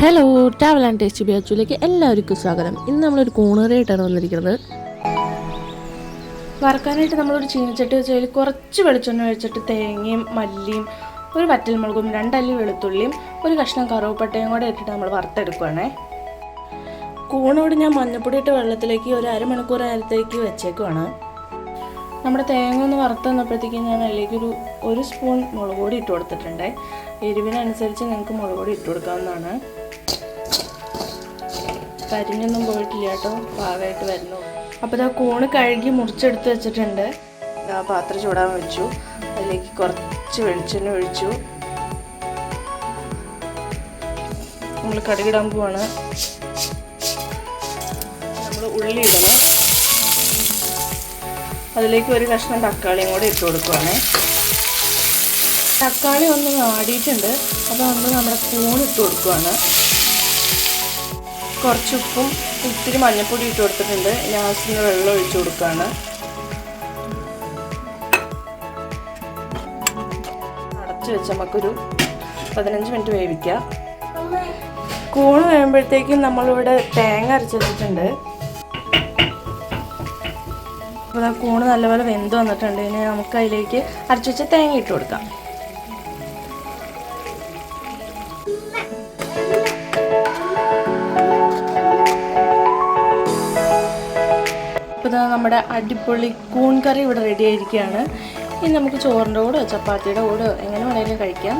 Hello travel and taste ബിയാച്ചുലേക്ക് എല്ലാവർക്കും സ്വാഗതം. ഇന്ന് നമ്മളൊരു കൂണറിയായിട്ടാണ് വന്നിരിക്കുന്നത്. വറക്കാനായിട്ട് നമ്മളൊരു ചീനച്ചട്ടി വെച്ച് അതിൽ കുറച്ച് വെളിച്ചെണ്ണ ഒഴിച്ചിട്ട് തേങ്ങയും മല്ലിയും ഒരു വറ്റൽമുളകും രണ്ടല്ലി വെളുത്തുള്ളിയും ഒരു കഷ്ണം കറുവപ്പട്ടയും കൂടെ ഇട്ടിട്ട് നമ്മൾ വറുത്തെടുക്കുവാണേ. കൂണോട് ഞാൻ മഞ്ഞപ്പൊടി ഇട്ട് വെള്ളത്തിലേക്ക് ഒരു അരമണിക്കൂർ നേരത്തേക്ക് വെച്ചേക്കുവാണ്. നമ്മുടെ തേങ്ങ ഒന്ന് വറുത്ത് വന്നപ്പോഴത്തേക്കും ഞാൻ അതിലേക്ക് ഒരു ഒരു സ്പൂൺ മുളക് പൊടി ഇട്ട് കൊടുത്തിട്ടുണ്ട്. എരിവിനനുസരിച്ച് നിങ്ങൾക്ക് മുളക് പൊടി ഇട്ട് കൊടുക്കാവുന്നതാണ്. കരിഞ്ഞൊന്നും പോയിട്ടില്ല കേട്ടോ. പാകമായിട്ട് വരുന്നു. അപ്പോൾ ഇതാ കൂണ് കഴുകി മുറിച്ചെടുത്ത് വെച്ചിട്ടുണ്ട്. ആ പാത്രം ചൂടാൻ വെച്ചു. അതിലേക്ക് കുറച്ച് വെളിച്ചെണ്ണ ഒഴിച്ചു. നമ്മൾ കടുകിടാൻ പോവാണ്. നമ്മൾ ഉള്ളി ഇടണം. അതിലേക്ക് ഒരു കഷ്ണം തക്കാളിയും കൂടെ ഇട്ട് കൊടുക്കുവാണ്. തക്കാളി ഒന്ന് വാടിയിട്ടുണ്ട്. അപ്പോൾ നമ്മൾ നമ്മുടെ കൂൺ ഇട്ട് കൊടുക്കുവാണ്. കുറച്ച് ഉപ്പും ഇത്തിരി മഞ്ഞൾപ്പൊടി ഇട്ട് കൊടുത്തിട്ടുണ്ട്. ലാസ്റ്റിന് വെള്ളം ഒഴിച്ച് കൊടുക്കുകയാണ് അടച്ചു വെച്ച് നമുക്കൊരു പതിനഞ്ച് മിനിറ്റ് വേവിക്കാം. കൂണ് വേകുമ്പോഴത്തേക്കും നമ്മളിവിടെ തേങ്ങ അരച്ച് വെച്ചിട്ടുണ്ട്. അപ്പോൾ കൂണ് നല്ലപോലെ വെന്ത് വന്നിട്ടുണ്ട്. ഇനി നമുക്ക് അതിലേക്ക് അരച്ചു വെച്ച തേങ്ങ ഇട്ട് കൊടുക്കാം. നമ്മുടെ അടിപൊളി കൂൺ കറി ഇവിടെ റെഡി ആയിരിക്കുകയാണ്. ഇനി നമുക്ക് ചോറിന്റെ കൂടെ ചപ്പാത്തിയുടെ കൂടെ എങ്ങനെ വേണമെങ്കിലും കഴിക്കാം.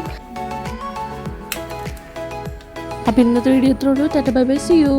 അപ്പോൾ ഇന്നത്തെ വീഡിയോ ഇത്രയുള്ളൂ tata bye bye see you